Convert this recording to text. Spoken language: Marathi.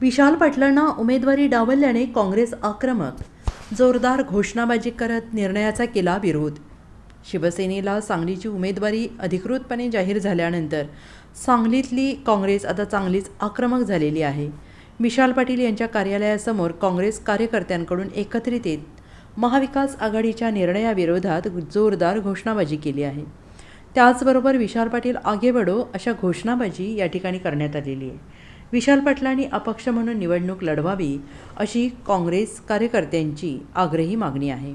विशाल पाटलांना उमेदवारी डावलल्याने काँग्रेस आक्रमक. जोरदार घोषणाबाजी करत निर्णयाचा केला विरोध. शिवसेनेला सांगलीची उमेदवारी अधिकृतपणे जाहीर झाल्यानंतर सांगलीतली काँग्रेस आता चांगलीच आक्रमक झालेली आहे. विशाल पाटील यांच्या कार्यालयासमोर काँग्रेस कार्यकर्त्यांकडून एकत्रित येत महाविकास आघाडीच्या निर्णयाविरोधात जोरदार घोषणाबाजी केली आहे. त्याचबरोबर विशाल पाटील आगे बडो अशा घोषणाबाजी या ठिकाणी करण्यात आलेली आहे. विशाल पाटलांनी अपक्ष म्हणून निवडणूक लढवावी अशी काँग्रेस कार्यकर्त्यांची आग्रही मागणी आहे.